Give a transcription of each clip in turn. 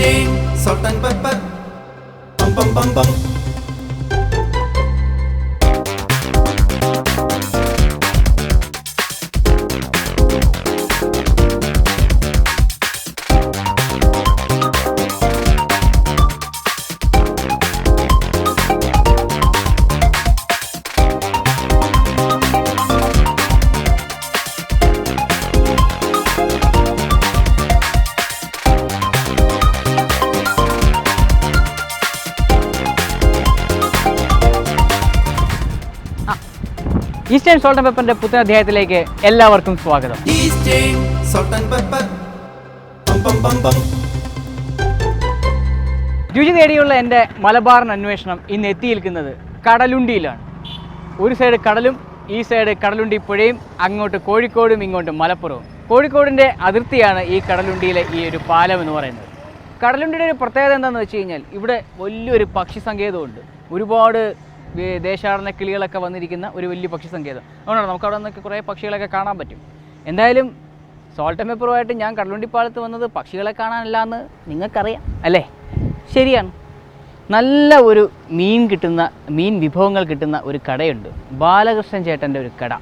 Eastern salt and pepper. Bum bum bum bum. Eastern salt and പെപ്പറിന്റെ പുത്തൻ അധ്യായത്തിലേക്ക് എല്ലാവർക്കും സ്വാഗതം. രുചി തേടിയുള്ള എന്റെ മലബാറിൻ അന്വേഷണം ഇന്ന് എത്തി നിൽക്കുന്നത് കടലുണ്ടിയിലാണ്. ഒരു സൈഡ് കടലും ഈ സൈഡ് കടലുണ്ടി പുഴയും അങ്ങോട്ട് കോഴിക്കോടും ഇങ്ങോട്ട് മലപ്പുറവും. കോഴിക്കോടിന്റെ അതിർത്തിയാണ് ഈ കടലുണ്ടിയിലെ ഈ ഒരു പാലം എന്ന് പറയുന്നത്. കടലുണ്ടിയുടെ ഒരു പ്രത്യേകത എന്താണെന്ന് വെച്ച് കഴിഞ്ഞാൽ ഇവിടെ വലിയൊരു പക്ഷി സങ്കേതമുണ്ട് ഒരുപാട് ദേശാടന കിളികളൊക്കെ വന്നിരിക്കുന്ന ഒരു വലിയ പക്ഷി സങ്കേതം. അതുകൊണ്ടാണ് നമുക്ക് അവിടെ നിന്നൊക്കെ കുറേ പക്ഷികളൊക്കെ കാണാൻ പറ്റും. എന്തായാലും സോൾട്ട് പെപ്പറുമായിട്ട് ഞാൻ കടലുണ്ടിപ്പാലത്ത് വന്നത് പക്ഷികളെ കാണാനല്ല എന്ന് നിങ്ങൾക്കറിയാം അല്ലേ? ശരിയാണ്. നല്ല ഒരു മീൻ കിട്ടുന്ന മീൻ വിഭവങ്ങൾ കിട്ടുന്ന ഒരു കടയുണ്ട്. ബാലകൃഷ്ണൻ ചേട്ടന്റെ ഒരു കട.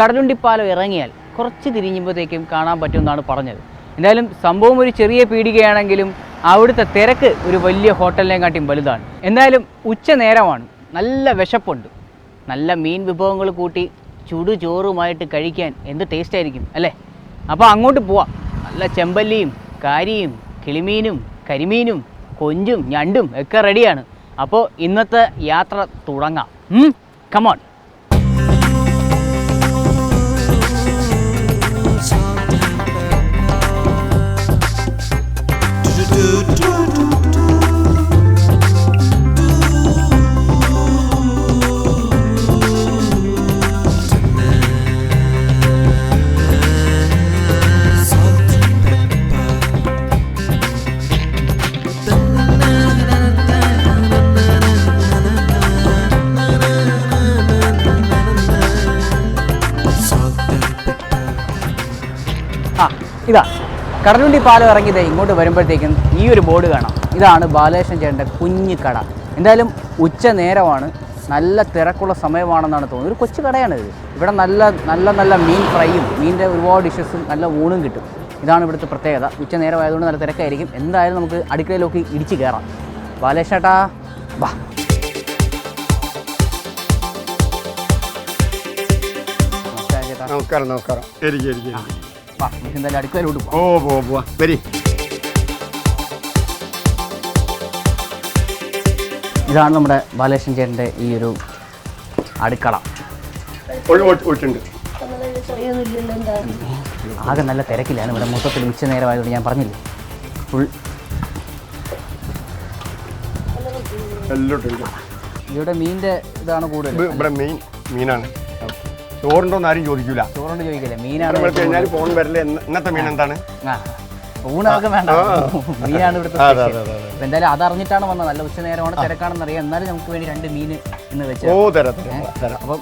കടലുണ്ടിപ്പാലം ഇറങ്ങിയാൽ കുറച്ച് തിരിഞ്ഞുമ്പോഴത്തേക്കും കാണാൻ പറ്റുമെന്നാണ് പറഞ്ഞത്. എന്തായാലും സംഭവം ഒരു ചെറിയ പീടികയാണെങ്കിലും അവിടുത്തെ തിരക്ക് ഒരു വലിയ ഹോട്ടലിനെക്കാട്ടിയും വലുതാണ്. എന്തായാലും ഉച്ച നേരമാണ്. നല്ല വിശപ്പുണ്ട്. നല്ല മീൻ വിഭവങ്ങൾ കൂട്ടി ചുടു ചോറുമായിട്ട് കഴിക്കാൻ എന്ത് ടേസ്റ്റ് ആയിരിക്കും അല്ലേ? അപ്പോൾ അങ്ങോട്ട് പോവാം. നല്ല ചെമ്പല്ലിയും കാരിയും കിളിമീനും കരിമീനും കൊഞ്ചും ഞണ്ടും ഒക്കെ റെഡിയാണ് അപ്പോൾ ഇന്നത്തെ യാത്ര തുടങ്ങാം. കമോൺ ഇതാ കടലുണ്ടി പാലം ഇറങ്ങിയത് ഇങ്ങോട്ട് വരുമ്പോഴത്തേക്കും ഈ ഒരു ബോർഡ് കാണാം. ഇതാണ് ബാലകൃഷ്ണൻ ചേട്ടന്റെ കുഞ്ഞു കട. എന്തായാലും ഉച്ച നേരമാണ്. നല്ല തിരക്കുള്ള സമയമാണെന്നാണ് തോന്നുന്നത്. ഒരു കൊച്ചു കടയാണ് ഇത്. ഇവിടെ നല്ല നല്ല നല്ല മീൻ ഫ്രൈയും മീനിന്റെ ഒരുപാട് ഡിഷസും നല്ല ഊണും കിട്ടും. ഇതാണ് ഇവിടുത്തെ പ്രത്യേകത. ഉച്ച നേരമായതുകൊണ്ട് നല്ല തിരക്കായിരിക്കും. എന്തായാലും നമുക്ക് അടുക്കളയിലേക്ക് ഇടിച്ച് കയറാം. ബാലേഷേട്ടാ വാ. നമസ്കാരം നമസ്കാരം നമസ്കാരം. ശരി ശരി ശരി. നമുക്ക് എന്തായാലും അടുക്കളയിലോട്ട് പോകാം ഓ പോ പോവാ വരി. ഇതാണ് നമ്മുടെ ബാലകൃഷ്ണൻ ചേട്ടന്റെ ഈ ഒരു അടുക്കള. ആകെ നല്ല തിരക്കിലാണ്. ഇവിടെ മൊത്തത്തിൽ ഉച്ച നേരമായതുകൊണ്ട് ഞാൻ പറഞ്ഞില്ലേ? ഫുൾ ഇവിടെ മീനിന്റെ ഇതാണ് ഇത് കൂടുതൽ ഇവിടെ മെയിൻ മീനാണ്. ചോറുണ്ടോന്ന് ആരും ചോദിക്കൂല. ചോറുണ്ട് ചോദിക്കില്ല മീനാണ് വിളിച്ച് കഴിഞ്ഞാൽ ഫോൺ വരൽ ഇന്ന- ഇന്നത്തെ മീൻ എന്താണ്? ആ. ഊണൊക്കെ വേണ്ട. മീനാണ് ഇവിടുത്തെ. അപ്പൊ എന്തായാലും അതറിഞ്ഞിട്ടാണ് വന്നത്. നല്ല ഉച്ച നേരമാണ് തിരക്കാണെന്ന് അറിയാം. എന്നാലും നമുക്ക് വേണ്ടി രണ്ട് മീൻ ഇന്ന് വെച്ചു അപ്പം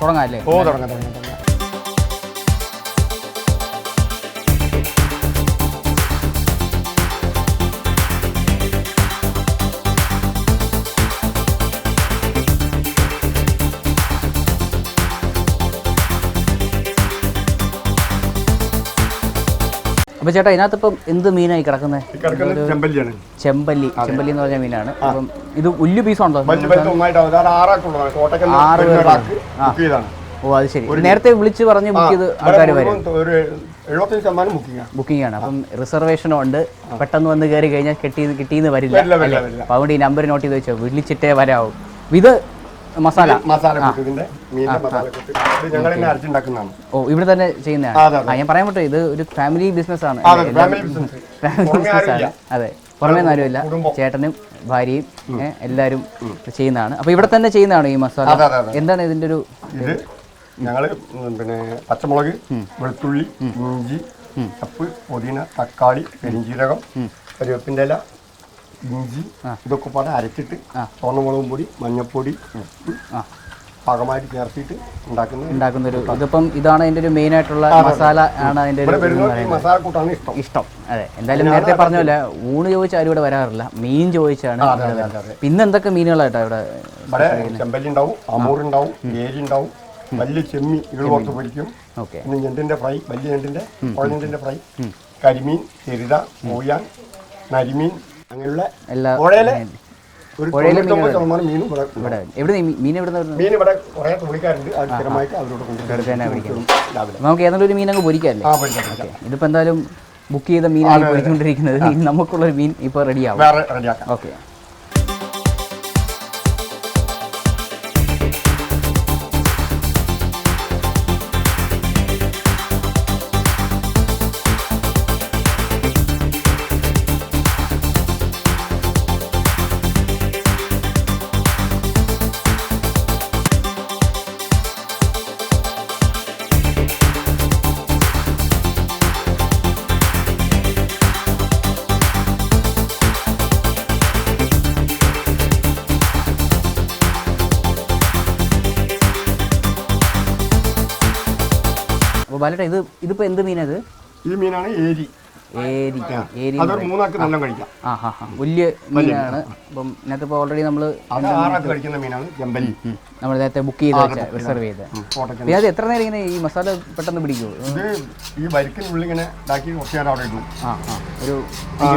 തുടങ്ങാം അല്ലേ? ഓ തുടങ്ങാം തുടങ്ങാം തുടങ്ങാം. അപ്പോൾ ചേട്ടാ ഇതിനകത്ത് ഇപ്പം എന്ത് മീനായി കിടക്കുന്നത് ചെമ്പല്ലിയാണ്. ചെമ്പല്ലി ചെമ്പല്ലി എന്ന് പറഞ്ഞ മീനാണ്. അപ്പം ഇത് ഉല്ലു പീസ് ഉണ്ടോ? ആറ് ഓ അത് ശരി. നേരത്തെ വിളിച്ച് പറഞ്ഞ് ബുക്ക് ചെയ്ത് ആൾക്കാർ വരും. ഒരു എഴുപത്തഞ്ച് ശതമാനം ബുക്കിംഗ് ബുക്കിംഗ് ആണ്. അപ്പം റിസർവേഷനും ഉണ്ട്. പെട്ടെന്ന് വന്ന് കയറി കഴിഞ്ഞാൽ കിട്ടി കിട്ടിയെന്ന് വരില്ല അപ്പൊ? അതുകൊണ്ട് ഈ നമ്പർ നോട്ട് ചെയ്ത് വെച്ചോ. വിളിച്ചിട്ടേ വരാവും. ഇത് മസാല. മസാല ഇതിന്റെ മീനിന്റെ മസാല ഇത് ഞങ്ങൾ തന്നെ അരച്ചുണ്ടാക്കുന്നതാണ്. ഓ ഇവിടെ തന്നെ ചെയ്യുന്നതാണ്? ഞാൻ പറയാൻ പറ്റും ഇത് ഒരു ഫാമിലി ബിസിനസ് ആണ്. business. ആരുമില്ല. ആണ്. അതെ പുറമേ ആരുമില്ല. ചേട്ടനും ഭാര്യയും എല്ലാരും ചെയ്യുന്നതാണ്. അപ്പൊ ഇവിടെ തന്നെ ചെയ്യുന്നതാണ് ഈ മസാല. എന്താണ് ഇതിന്റെ ഒരു ഇത് ഞങ്ങൾ പിന്നെ പച്ചമുളക് വെളുത്തുള്ളി ഇഞ്ചി ചപ്പ് പുതിന തക്കാളി പെരിഞ്ചീരകം കരിവേപ്പിന്റെ ഇല ഇഞ്ചി ഇതൊക്കെ പാടെ അരച്ചിട്ട് സ്വർണമുളകും പൊടി ആ. പാകമായിട്ട് ചേർത്തിട്ട് ഉണ്ടാക്കുന്ന ഉണ്ടാക്കുന്ന ഒരു ഇതിപ്പം ഇതാണ് അതിന്റെ ഒരു മെയിൻ ആയിട്ടുള്ള മസാല ആണ് അതിന്റെ ഒരു. മസാല കൂട്ടാണ് ഇഷ്ടം. ഇഷ്ടം. അതെ. എന്തായാലും നേരത്തെ പറഞ്ഞ പോലെ ഊണ് ചോദിച്ചാൽ ആരും ഇവിടെ വരാറില്ല. മീൻ ചോദിച്ചാണ്. പിന്നെ എന്തൊക്കെ മീനുകളായിട്ടാ ഇവിടെ ഇവിടെ ചെമ്പല്ലി ഉണ്ടാവും അമൂർ ഉണ്ടാവും ഏരി ഉണ്ടാവും വലിയ ചെമ്മി ഇകൾ പുറത്ത് പൊരിക്കും. ഓക്കെ. പിന്നെ ഞെണ്ടിന്റെ ഫ്രൈ വലിയ ഞെണ്ടിന്റെ കുഴഞ്ഞെണ്ടിന്റെ ഫ്രൈ കരിമീൻ ചെരുത മൂയാൻ നരിമീൻ അങ്ങനെയുള്ള എല്ലാ പുഴയിലെ ഒരു പുഴയിലെ തൊണ്ണൂറ്റൊമ്പത് ശതമാനം മീനും ഇവിടെ ഇവിടെ എവിടെ മീൻ എവിടെ നിന്ന് മീൻ ഇവിടെ കുറെ തുണിക്കാരുണ്ട് അത് സ്ഥിരമായിട്ട് അവരോട്. കൊണ്ടുവരും രാവിലെ. നമുക്ക് ഏതെങ്കിലും ഒരു മീൻ അങ്ങ് പൊരിക്കാല്ലേ? ആ എന്തായാലും ബുക്ക് ചെയ്ത മീനാണ് പൊരിച്ചുകൊണ്ടിരിക്കുന്നത് നമുക്കുള്ള മീൻ ഇപ്പോൾ റെഡിയാവും ഓക്കെ. അപ്പോൾ ബാലേട്ടാ ഇത് ഇതിപ്പോൾ എന്ത് മീനത് ഈ മീനാണ് ഏരി. ഏരി ഏരി അതൊരു മൂന്നാൾക്ക് നല്ല കഴിക്കാം. ആ ഹാ ഹാ. വലിയ മീനാണ്. അപ്പം ഇതിനകത്ത് ഇപ്പോൾ ഓൾറെഡി നമ്മൾ കഴിക്കുന്ന മീനാണ് നമ്മൾ നേരത്തെ ബുക്ക് ചെയ്ത് വെച്ച റിസർവ് ചെയ്ത്. അത് എത്ര നേരം ഇങ്ങനെ ഈ മസാല പെട്ടെന്ന് പിടിക്കുമോ ഇത് ഈ വരിക്കിനുള്ളിൽ ഇങ്ങനെ ഇതാക്കി കുറച്ച് നേരം അവിടെ ഇടും. ആ ആ. ഒരു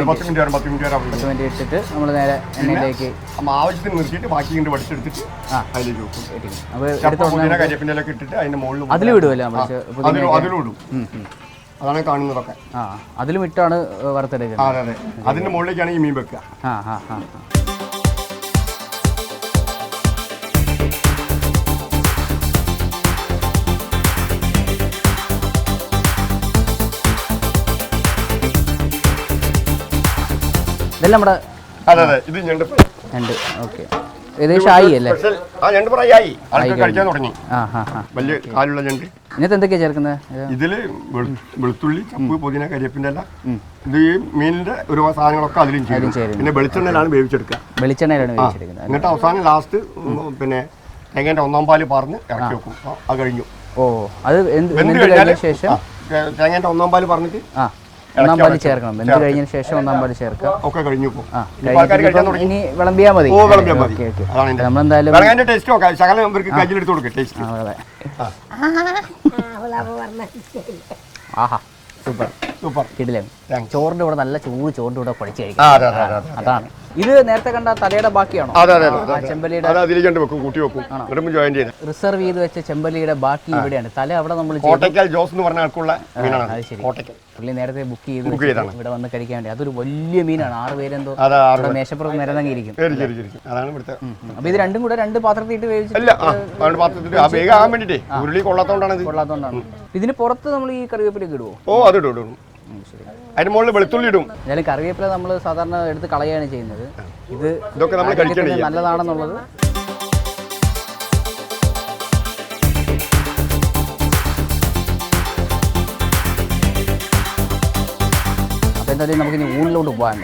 പത്ത് മിനിറ്റ് വരെ പത്ത് മിനിറ്റ് വരെ പത്ത് മിനിറ്റ് ഇട്ടിട്ട് നമ്മൾ നേരെ എണ്ണയിലേക്ക് ആവശ്യത്തിന് നിർത്തിയിട്ട് ബാക്കി ഇങ്ങോട്ട് വടിച്ചെടുത്തിട്ട് അതിലേക്ക് വെക്കും. അപ്പോൾ കരിയപ്പിന്റെ ഇട്ടിട്ട് മുകളിൽ അതിൽ വിടുമല്ലോ നമ്മൾ അതിലും അതിലും ഇടും. അതാണ് കാണുന്നതൊക്കെ. ആ അതിലും ഇട്ടാണ് വറുത്തെടുക്കുന്നത്. അതെ അതെ. അതിന്റെ മുകളിലേക്കാണ് ഈ മീൻ വെക്കുക. ആ ആ ആ. ഇതെല്ലാം നമ്മുടെ അതെ അതെ. ഇത് ഞണ്ട്. ഞണ്ട്. ഓക്കെ. ഏകദേശം ആയി അല്ലേ? ആ ഞണ്ട് ആൾക്ക് കഴിക്കാൻ തുടങ്ങി. ആ ആ ആ വലിയ കാലുള്ള ഞണ്ട്. ഇതിനകത്ത് എന്തൊക്കെയാ ചേർക്കുന്നത്? ഇതിൽ വെളു- വെളുത്തുള്ളി ചപ്പ് പുതിന കരിയപ്പിന്റെ അല്ല ഇത് ഈ മീനിന്റെ ഒരു സാധനങ്ങളൊക്കെ അതിലും ചേരും. പിന്നെ വെളിച്ചെണ്ണയിലാണ് വേവിച്ചെടുക്കുക. വെളിച്ചെണ്ണയിലാണ് വേവിച്ചെടുക്കുന്നത്. എന്നിട്ട് അവസാനം ലാസ്റ്റ് പിന്നെ തേങ്ങേന്റെ ഒന്നാം പാൽ പറഞ്ഞ് ഇറക്കി വെക്കും. അത് കഴിഞ്ഞു. ഓ അത് എന്ത് ശേഷം? തേങ്ങേന്റെ ഒന്നാം പാൽ പറഞ്ഞിട്ട് ആ. ഒന്നാം പാൽ ചേർക്കണം. വെന്ത് കഴിഞ്ഞതിന് ശേഷം ഒന്നാം പാൽ ചേർക്കാം. ഒക്കെ കഴിഞ്ഞു ആ കഴിഞ്ഞിട്ട് ഇനി വിളമ്പിയാൽ മതി. നമ്മളെന്തായാലും ആഹാ. Super super. കിടിലം. ചോറിന്റെ കൂടെ നല്ല ചൂട് ചോറിന്റെ കൂടെ ആ കഴിക്കാം അതെ അതെ അതെ അതെ. അതാണ്. ഇത് നേരത്തെ കണ്ട തലയുടെ ബാക്കിയാണോ? അതെ അതെ ചെമ്പല്ലിയുടെ അതിലേക്ക് വെക്കും കൂട്ടി വെക്കും. ജോയിൻ ചെയ്ത്. റിസർവ് ചെയ്ത് വെച്ച ചെമ്പലിയുടെ ബാക്കി ഇവിടെയാണ്. തല അവിടെ നമ്മൾ കോട്ടയ്ക്കൽ ജോസ് എന്ന് പറഞ്ഞ ആൾക്കുള്ള മീനാണ് അത്. ശരി. പുള്ളി നേരത്തെ ബുക്ക് ചെയ്ത് ഇവിടെ വന്ന് കഴിക്കാൻ വേണ്ടി. അതൊരു വലിയ മീനാണ്. ആറ് പേരെന്തോ ഇവിടെ മേശപ്പുറത്ത് നിരന്നങ്ങിയിരിക്കും അതാണ് ഇവിടുത്തെ അപ്പൊ ഇത് രണ്ടും കൂടെ രണ്ട് പാത്രത്തിൽ ഇട്ട് വേവിച്ചിട്ട് ഉരുളി കൊള്ളാത്തോണ്ടാണ് കൊള്ളാത്തോണ്ടാണ്. ഇതിന് പുറത്ത് നമ്മൾ ഈ കറിവേപ്പിലേക്ക് ഇടുവോ? ഓ അത് ഇടും. അതിന്റെ മുകളിൽ വെളുത്തുള്ളി ഇടും. എന്തായാലും കറിവേപ്പില നമ്മൾ സാധാരണ എടുത്ത് കളയാണ് ചെയ്യുന്നത്. ഇത് ഇതൊക്കെ നമ്മൾ നല്ലതാണെന്നുള്ളത്. അപ്പൊ എന്തായാലും നമുക്ക് ഇനി ഊണിലോട്ട് പോകാൻ